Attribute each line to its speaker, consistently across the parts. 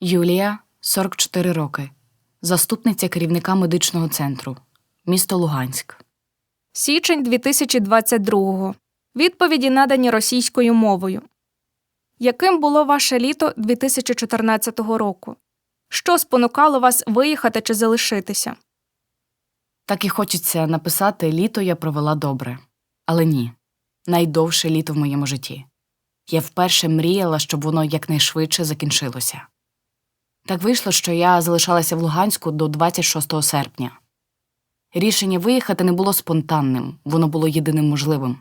Speaker 1: Юлія, 44 роки, заступниця керівника медичного центру, місто Луганськ.
Speaker 2: Січень 2022-го. Відповіді надані російською мовою. Яким було ваше літо 2014 року? Що спонукало вас виїхати чи залишитися?
Speaker 1: Так і хочеться написати літо я провела добре. Але ні, найдовше літо в моєму житті. Я вперше мріяла, щоб воно якнайшвидше закінчилося. Так вийшло, що я залишалася в Луганську до 26 серпня. Рішення виїхати не було спонтанним, воно було єдиним можливим.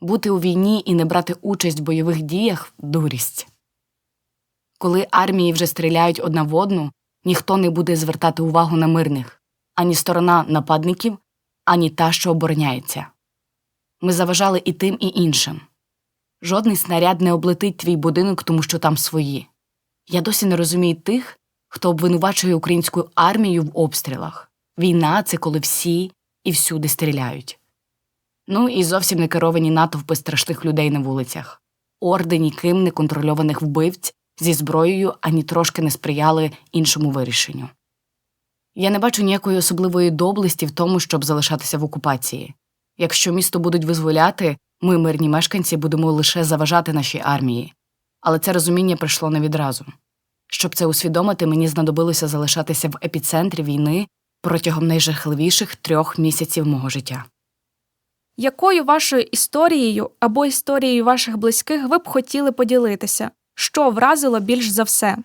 Speaker 1: Бути у війні і не брати участь в бойових діях дурість. Коли армії вже стріляють одна в одну, ніхто не буде звертати увагу на мирних ані сторона нападників, ані та, що обороняється. Ми заважали і тим, і іншим. Жодний снаряд не облетить твій будинок, тому що там свої. Я досі не розумію тих, хто обвинувачує українську армію в обстрілах. Війна це коли всі і всюди стріляють. Ну і зовсім не керовані натовпи страшних людей на вулицях. Орди ніким не контрольованих вбивць зі зброєю ані трошки не сприяли іншому вирішенню. Я не бачу ніякої особливої доблесті в тому, щоб залишатися в окупації. Якщо місто будуть визволяти, ми, мирні мешканці, будемо лише заважати нашій армії. Але це розуміння прийшло не відразу. Щоб це усвідомити, мені знадобилося залишатися в епіцентрі війни протягом найжахливіших трьох місяців мого життя.
Speaker 2: Якою вашою історією або історією ваших близьких ви б хотіли поділитися? Що вразило більш за все?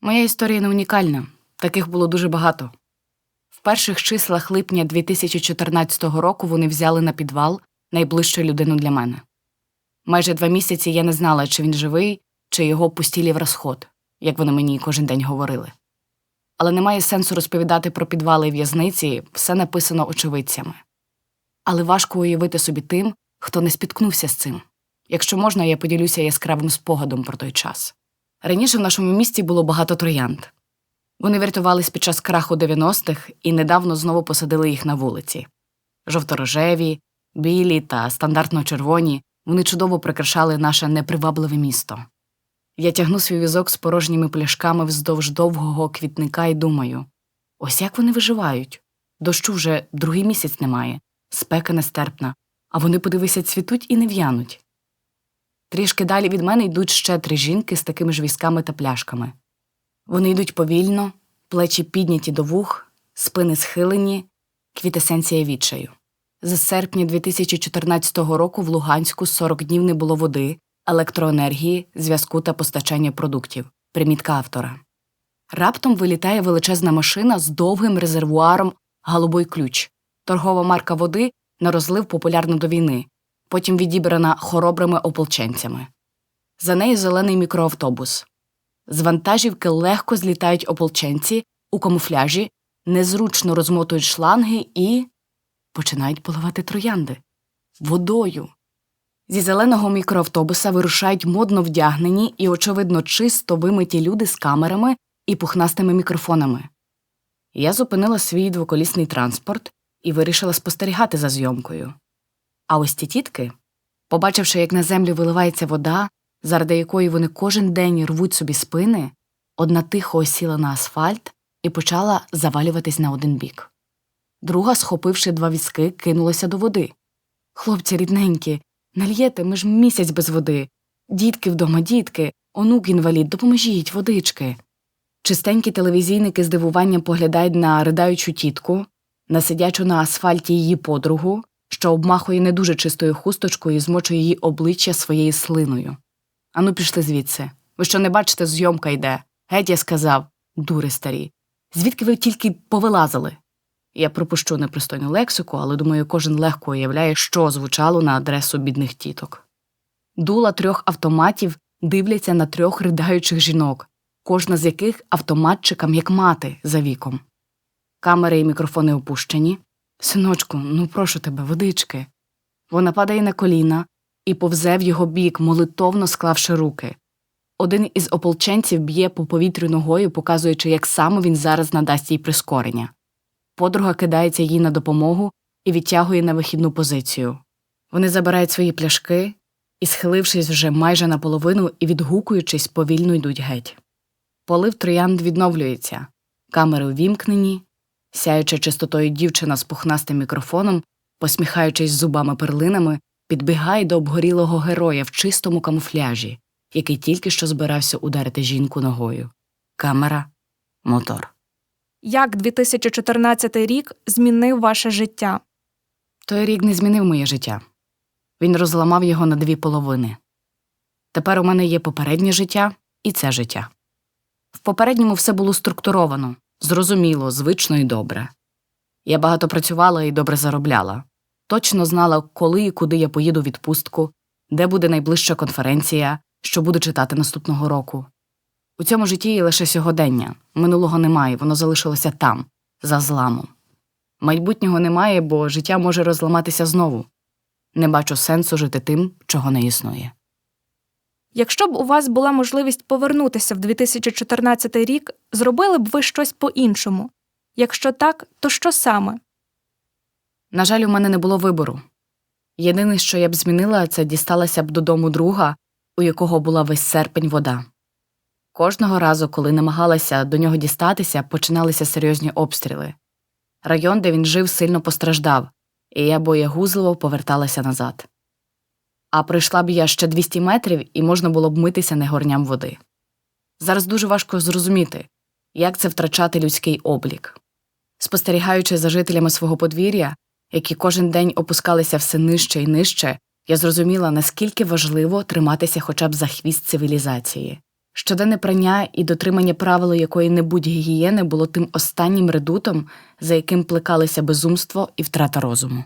Speaker 1: Моя історія не унікальна, таких було дуже багато. В перших числах липня 2014 року вони взяли на підвал найближчу людину для мене. Майже два місяці я не знала, чи він живий, чи його пустілі в розход, як вони мені кожен день говорили. Але немає сенсу розповідати про підвали і в'язниці, все написано очевидцями. Але важко уявити собі тим, хто не спіткнувся з цим. Якщо можна, я поділюся яскравим спогадом про той час. Раніше в нашому місті було багато троянд. Вони врятувались під час краху 90-х і недавно знову посадили їх на вулиці. Жовторожеві, білі та стандартно червоні вони чудово прикрашали наше непривабливе місто. Я тягну свій візок з порожніми пляшками вздовж довгого квітника і думаю ось як вони виживають. Дощу вже другий місяць немає, спека нестерпна, а вони, подивися, цвітуть і не в'януть. Трішки далі від мене йдуть ще три жінки з такими ж візками та пляшками. Вони йдуть повільно, плечі підняті до вух, спини схилені, квітесенція відчаю. З серпня 2014 року в Луганську 40 днів не було води, електроенергії, зв'язку та постачання продуктів. Примітка автора. Раптом вилітає величезна машина з довгим резервуаром Голубой ключ, торгова марка води на розлив популярна до війни, потім відібрана хоробрими ополченцями. За нею зелений мікроавтобус. З вантажівки легко злітають ополченці у камуфляжі, незручно розмотують шланги і починають поливати троянди водою. Зі зеленого мікроавтобуса вирушають модно вдягнені і, очевидно, чисто вимиті люди з камерами і пухнастими мікрофонами. Я зупинила свій двоколісний транспорт і вирішила спостерігати за зйомкою. А ось ті тітки, побачивши, як на землю виливається вода, заради якої вони кожен день рвуть собі спини, одна тихо осіла на асфальт і почала завалюватись на один бік. Друга, схопивши два візки, кинулася до води. Хлопці рідненькі, нальєте, ми ж місяць без води. Дітки вдома, дітки, онук інвалід, допоможіть, водички. Чистенькі телевізійники з дивуванням поглядають на ридаючу тітку, на сидячу на асфальті її подругу, що обмахує не дуже чистою хусточкою і змочує її обличчя своєю слиною. Ану, пішли звідси. Ви що не бачите, зйомка йде. Геть я сказав, дури старі. Звідки ви тільки повилазили? Я пропущу непристойну лексику, але думаю, кожен легко уявляє, що звучало на адресу бідних тіток. Дула трьох автоматів дивляться на трьох ридаючих жінок, кожна з яких автоматчикам як мати за віком. Камери і мікрофони опущені. Синочку, ну прошу тебе, водички. Вона падає на коліна і повзе в його бік, молитовно склавши руки. Один із ополченців б'є по повітрю ногою, показуючи, як саме він зараз надасть їй прискорення. Подруга кидається їй на допомогу і відтягує на вихідну позицію. Вони забирають свої пляшки і, схилившись вже майже наполовину і відгукуючись, повільно йдуть геть. Полив троянд відновлюється, камери увімкнені, сяюча чистотою дівчина з пухнастим мікрофоном, посміхаючись зубами перлинами, підбігає до обгорілого героя в чистому камуфляжі, який тільки що збирався ударити жінку ногою. Камера, мотор.
Speaker 2: Як 2014 рік змінив ваше життя?
Speaker 1: Той рік не змінив моє життя. Він розламав його на дві половини. Тепер у мене є попереднє життя і це життя. В попередньому все було структуровано, зрозуміло, звично і добре. Я багато працювала і добре заробляла. Точно знала, коли і куди я поїду в відпустку, де буде найближча конференція, що буду читати наступного року. У цьому житті є лише сьогодення, минулого немає, воно залишилося там, за зламом. Майбутнього немає, бо життя може розламатися знову. Не бачу сенсу жити тим, чого не існує.
Speaker 2: Якщо б у вас була можливість повернутися в 2014 рік, зробили б ви щось по-іншому? Якщо так, то що саме?
Speaker 1: На жаль, у мене не було вибору. Єдине, що я б змінила, це дісталася б додому друга, у якого була весь серпень вода. Кожного разу, коли намагалася до нього дістатися, починалися серйозні обстріли. Район, де він жив, сильно постраждав, і я боягузливо поверталася назад. А пройшла б я ще 200 метрів, і можна було б митися не горням води. Зараз дуже важко зрозуміти, як це втрачати людський облік. Спостерігаючи за жителями свого подвір'я, які кожен день опускалися все нижче і нижче, я зрозуміла, наскільки важливо триматися хоча б за хвіст цивілізації. Щоденне прання і дотримання правил якої-небудь гігієни було тим останнім редутом, за яким плекалися безумство і втрата розуму.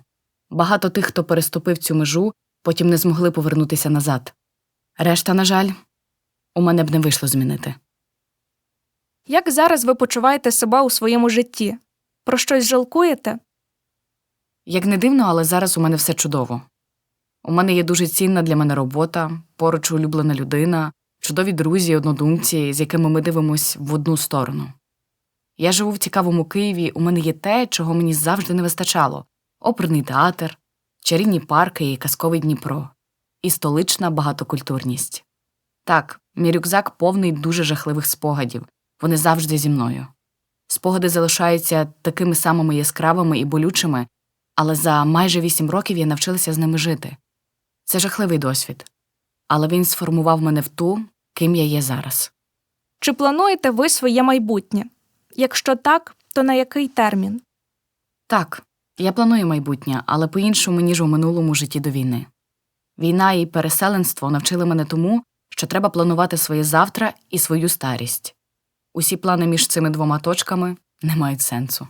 Speaker 1: Багато тих, хто переступив цю межу, потім не змогли повернутися назад. Решта, на жаль, у мене б не вийшло змінити.
Speaker 2: Як зараз ви почуваєте себе у своєму житті? Про щось жалкуєте?
Speaker 1: Як не дивно, але зараз у мене все чудово. У мене є дуже цінна для мене робота, поруч улюблена людина, чудові друзі, однодумці, з якими ми дивимось в одну сторону. Я живу в цікавому Києві, у мене є те, чого мені завжди не вистачало оперний театр, чарівні парки і казковий Дніпро, і столична багатокультурність. Так, мій рюкзак повний дуже жахливих спогадів, вони завжди зі мною. Спогади залишаються такими самими яскравими і болючими, але за майже вісім років я навчилася з ними жити. Це жахливий досвід, але він сформував мене в ту, ким я є зараз.
Speaker 2: Чи плануєте ви своє майбутнє? Якщо так, то на який термін?
Speaker 1: Так, я планую майбутнє, але по-іншому, ніж у минулому житті до війни. Війна і переселенство навчили мене тому, що треба планувати своє завтра і свою старість. Усі плани між цими двома точками не мають сенсу.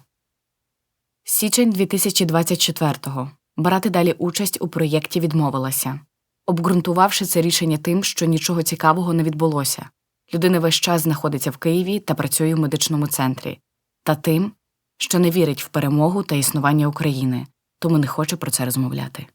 Speaker 1: Січень 2024-го. Брати далі участь у проєкті відмовилася, обґрунтувавши це рішення тим, що нічого цікавого не відбулося. Людина весь час знаходиться в Києві та працює в медичному центрі, та тим, що не вірить в перемогу та існування України, тому не хоче про це розмовляти.